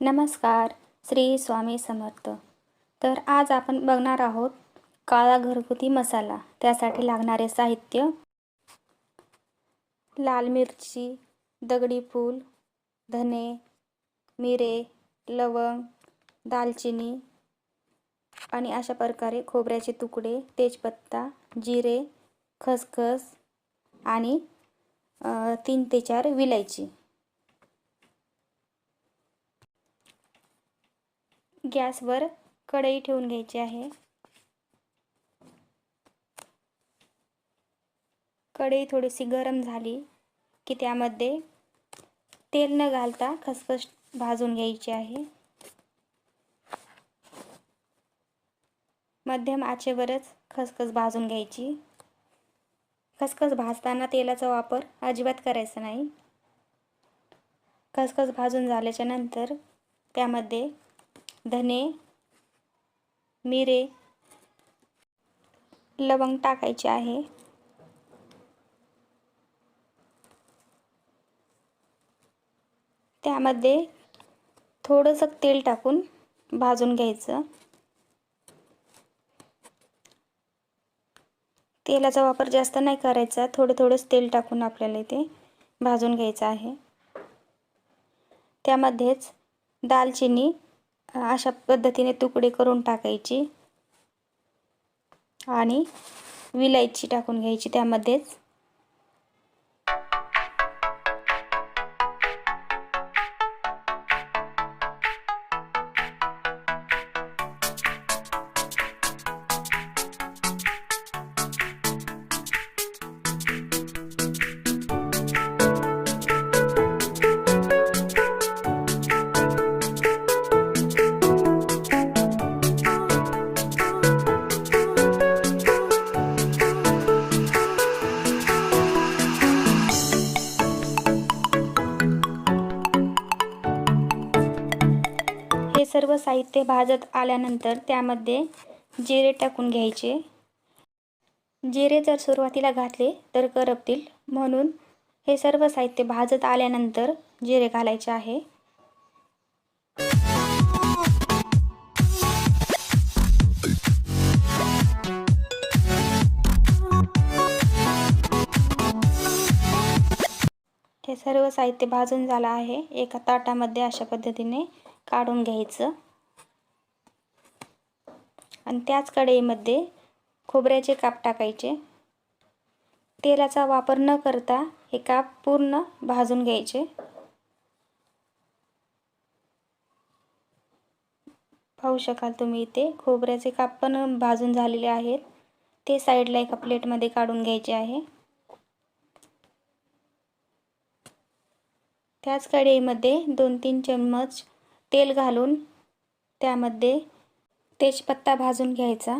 नमस्कार श्री स्वामी समर्थ. तर आज आपण बघणार आहोत काळा घरगुती मसाला त्यासाठी लागणारे साहित्य. लाल मिरची दगडी फूल धने मिरे लवंग दालचिनी आणि अशा प्रकारे खोबऱ्याचे तुकडे तेजपत्ता जिरे खसखस आणि तीन ते चार विलायची. गॅसवर कढई ठेवून घ्यायची आहे. कढई थोडीशी गरम झाली की त्यामध्ये तेल न घालता खसखस भाजून घ्यायची आहे. मध्यम आचेवरच खसखस भाजून घ्यायची. खसखस भाजताना तेलाचा वापर अजिबात करायचा नाही. खसखस भाजून झाल्याच्यानंतर त्यामध्ये धने मिरे लवंग टाकायचे आहे. त्यामध्ये थोडंसं तेल टाकून भाजून घ्यायचं. तेलाचा वापर जास्त नाही करायचा थोडं थोडंच तेल टाकून आपल्याला इथे भाजून घ्यायचं आहे. त्यामध्येच दालचिनी अशा पद्धतीने तुकडे करून टाकायची. आणि विलायची टाकून घ्यायची त्यामध्येच. सर्व साहित्य भाजत आल्यानंतर त्यामध्ये जिरे टाकून घ्यायचे. जिरे जर सुरुवातीला घातले तर करपतील. म्हणून हे सर्व साहित्य भाजत आल्यानंतर जिरे घालायचे आहे. हे सर्व साहित्य भाजून झालं आहे. एका ताटामध्ये अशा पद्धतीने काढून घ्यायचं. आणि त्याच कढईमध्ये खोबऱ्याचे काप टाकायचे. तेलाचा वापर न करता हे काप पूर्ण भाजून घ्यायचे. पाहू शकाल तुम्ही इथे खोबऱ्याचे काप पण भाजून झालेले आहेत. ते साईडला एका प्लेटमध्ये काढून घ्यायचे आहे. त्याच कढईमध्ये दोन तीन चम्मच तेल घालून त्यामध्ये तेजपत्ता भाजून घ्यायचा.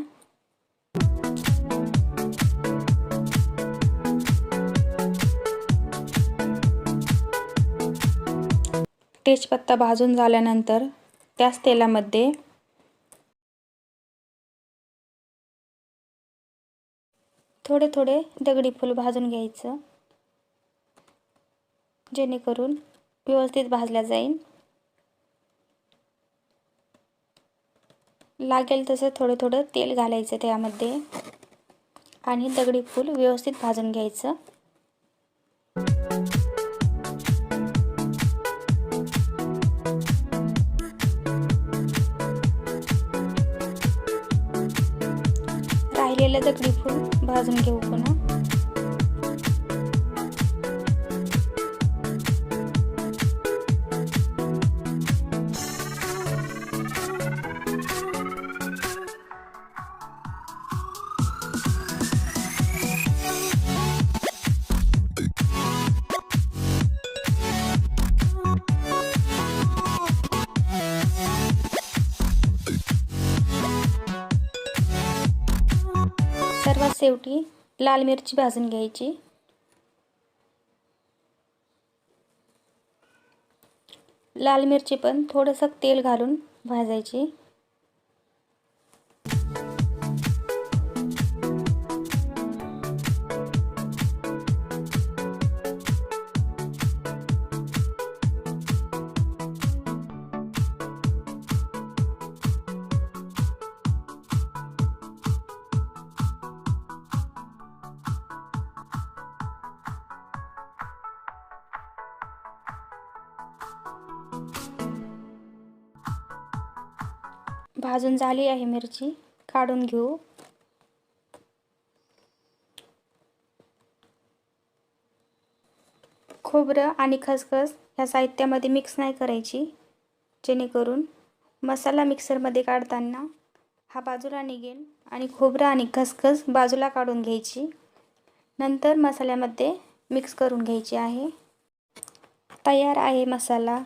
तेजपत्ता भाजून झाल्यानंतर त्याच तेलामध्ये थोडे थोडे दगडी फूल भाजून घ्यायचं. जेणेकरून व्यवस्थित भाजल्या जाईल. लागेल तसं थोडं थोडं तेल घालायचं त्यामध्ये. आणि दगडी फूल व्यवस्थित भाजून घ्यायचं. राहिलेलं दगडी फूल भाजून घेऊ पुन्हा. सर्वात शेवटी लाल मिरची भाजून घ्यायची. लाल मिरची पण थोडंसं तेल घालून भाजायची. भाजून झाली आहे मिरची. काढून घेऊ. खोबरं आणि खसखस ह्या साहित्यामध्ये मिक्स नाही करायची. जेणेकरून मसाला मिक्सरमध्ये काढताना हा बाजूला निघेल आणि खोबरं आणि खसखस बाजूला काढून घ्यायची. नंतर मसाल्यामध्ये मिक्स करून घ्यायची आहे. तयार आहे मसाला.